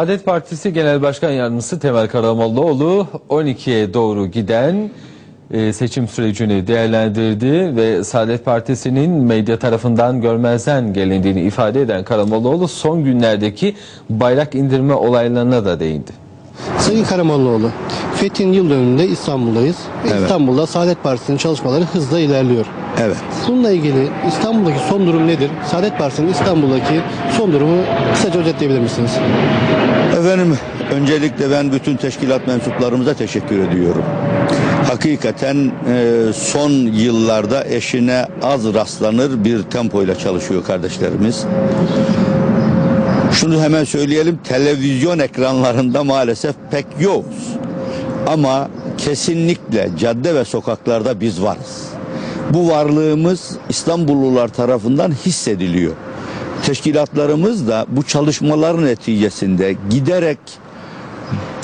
Saadet Partisi Genel Başkan Yardımcısı Temel Karamollaoğlu 12'ye doğru giden e, seçim sürecini değerlendirdi ve Saadet Partisi'nin medya tarafından görmezden gelindiğini ifade eden Karamollaoğlu son günlerdeki bayrak indirme olaylarına da değindi. Sayın Karamollaoğlu, Fethi'nin yıl dönümünde İstanbul'dayız. Ve Evet. İstanbul'da Saadet Partisi'nin çalışmaları hızla ilerliyor. Evet. Bununla ilgili İstanbul'daki son durum nedir? Saadet Partisi'nin İstanbul'daki son durumu kısaca özetleyebilir misiniz? Efendim öncelikle ben bütün teşkilat mensuplarımıza teşekkür ediyorum. Hakikaten e, son yıllarda eşine az rastlanır bir tempoyla çalışıyor kardeşlerimiz. Şunu hemen söyleyelim televizyon ekranlarında maalesef pek yokuz. Ama kesinlikle cadde ve sokaklarda biz varız. Bu varlığımız İstanbullular tarafından hissediliyor. Teşkilatlarımız da bu çalışmalar neticesinde giderek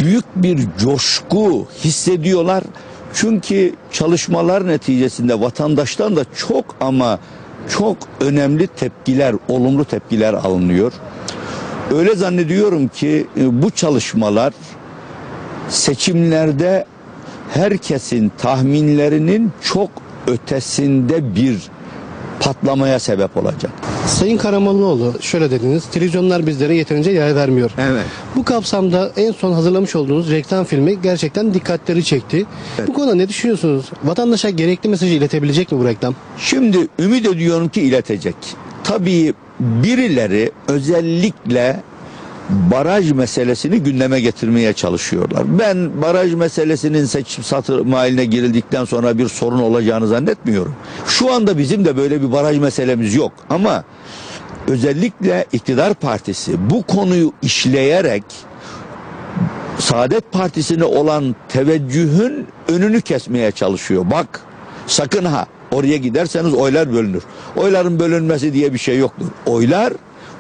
büyük bir coşku hissediyorlar. Çünkü çalışmalar neticesinde vatandaştan da çok ama çok önemli tepkiler, olumlu tepkiler alınıyor. Öyle zannediyorum ki e, bu çalışmalar seçimlerde herkesin tahminlerinin çok ötesinde bir patlamaya sebep olacak. Sayın Karamollaoğlu şöyle dediniz, televizyonlar bizlere yeterince yer vermiyor. Evet. Bu kapsamda en son hazırlamış olduğunuz reklam filmi gerçekten dikkatleri çekti. Bu konuda ne düşünüyorsunuz? Vatandaşa gerekli mesajı iletebilecek mi bu reklam? Şimdi ümit ediyorum ki iletecek. Tabii birileri özellikle baraj meselesini gündeme getirmeye çalışıyorlar. Ben baraj meselesinin seçim satır haline girildikten sonra bir sorun olacağını zannetmiyorum. Şu anda bizim de böyle bir baraj meselemiz yok ama özellikle iktidar partisi bu konuyu işleyerek Saadet Partisi'ne olan teveccühün önünü kesmeye çalışıyor. Bak sakın ha oraya giderseniz oylar bölünür. Oyların bölünmesi diye bir şey yoktur. Oylar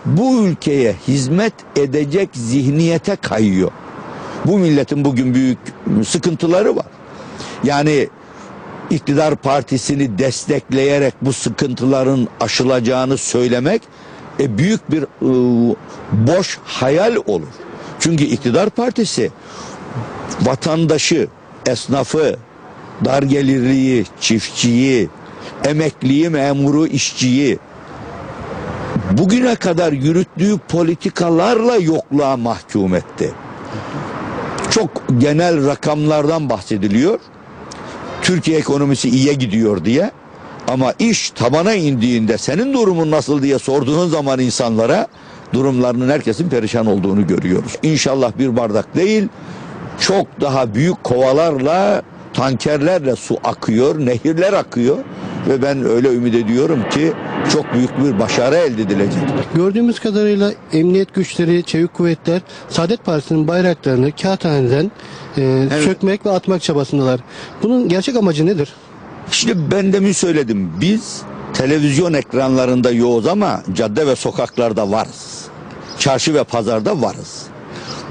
bu ülkeye hizmet edecek zihniyete kayıyor. Bu milletin bugün büyük sıkıntıları var. Yani iktidar partisini destekleyerek bu sıkıntıların aşılacağını söylemek e, büyük bir e, boş hayal olur. Çünkü iktidar partisi vatandaşı, esnafı, dar gelirliyi, çiftçiyi, emekliyi, memuru, işçiyi bugüne kadar yürüttüğü politikalarla yokluğa mahkum etti. Çok genel rakamlardan bahsediliyor. Türkiye ekonomisi iyiye gidiyor diye. Ama iş tabana indiğinde senin durumun nasıl diye sorduğun zaman insanlara durumlarının herkesin perişan olduğunu görüyoruz. İnşallah bir bardak değil çok daha büyük kovalarla tankerlerle su akıyor, nehirler akıyor ve ben öyle ümit ediyorum ki çok büyük bir başarı elde edilecek. Gördüğümüz kadarıyla emniyet güçleri, çevik kuvvetler Saadet Partisi'nin bayraklarını kağıthaneden e, sökmek ve atmak çabasındalar. Bunun gerçek amacı nedir? Şimdi ben demin söyledim. Biz televizyon ekranlarında yoğuz ama cadde ve sokaklarda varız. Çarşı ve pazarda varız.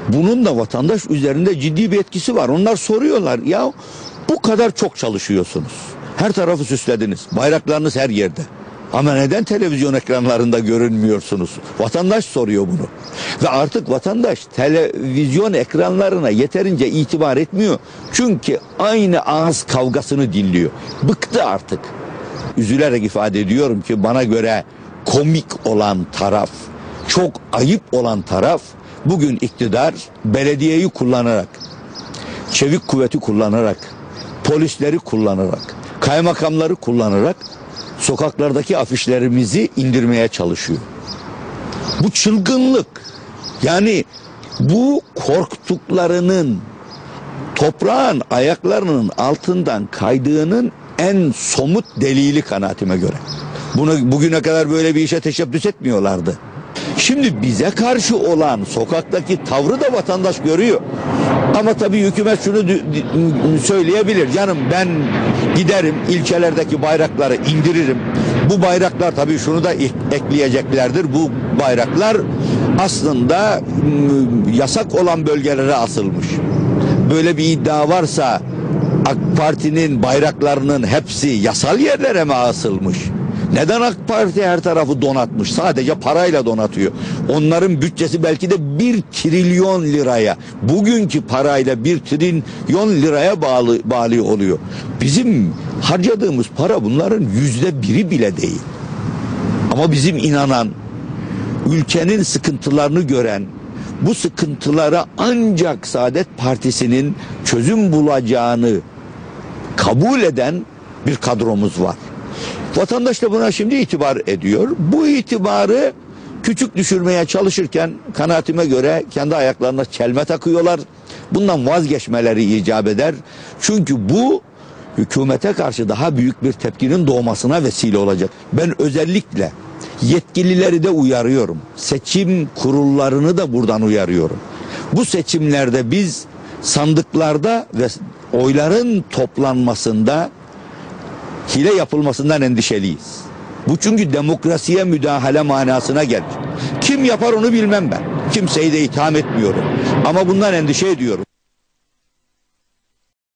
Bunun da vatandaş üzerinde ciddi bir etkisi var. Onlar soruyorlar ya bu kadar çok çalışıyorsunuz. Her tarafı süslediniz. Bayraklarınız her yerde. Ama neden televizyon ekranlarında görünmüyorsunuz? Vatandaş soruyor bunu. Ve artık vatandaş televizyon ekranlarına yeterince itibar etmiyor. Çünkü aynı ağız kavgasını dinliyor. Bıktı artık. Üzülerek ifade ediyorum ki bana göre komik olan taraf, çok ayıp olan taraf bugün iktidar belediyeyi kullanarak, çevik kuvveti kullanarak, polisleri kullanarak, kaymakamları kullanarak sokaklardaki afişlerimizi indirmeye çalışıyor. Bu çılgınlık. Yani bu korktuklarının toprağın ayaklarının altından kaydığının en somut delili kanaatime göre. Bunu bugüne kadar böyle bir işe teşebbüs etmiyorlardı. Şimdi bize karşı olan sokaktaki tavrı da vatandaş görüyor. Ama tabii hükümet şunu söyleyebilir. Canım ben giderim ilçelerdeki bayrakları indiririm. Bu bayraklar tabii şunu da ek- ekleyeceklerdir. Bu bayraklar aslında m, yasak olan bölgelere asılmış. Böyle bir iddia varsa AK Parti'nin bayraklarının hepsi yasal yerlere mi asılmış? Neden AK Parti her tarafı donatmış? Sadece parayla donatıyor. Onların bütçesi belki de bir trilyon liraya, bugünkü parayla bir trilyon liraya bağlı, bağlı oluyor. Bizim harcadığımız para bunların yüzde biri bile değil. Ama bizim inanan, ülkenin sıkıntılarını gören, bu sıkıntılara ancak Saadet Partisi'nin çözüm bulacağını kabul eden bir kadromuz var. Vatandaş da buna şimdi itibar ediyor. Bu itibarı küçük düşürmeye çalışırken kanaatime göre kendi ayaklarına çelme takıyorlar. Bundan vazgeçmeleri icap eder. Çünkü bu hükümete karşı daha büyük bir tepkinin doğmasına vesile olacak. Ben özellikle yetkilileri de uyarıyorum. Seçim kurullarını da buradan uyarıyorum. Bu seçimlerde biz sandıklarda ve oyların toplanmasında hile yapılmasından endişeliyiz. Bu çünkü demokrasiye müdahale manasına gelir. Kim yapar onu bilmem ben. Kimseyi de itham etmiyorum. Ama bundan endişe ediyorum.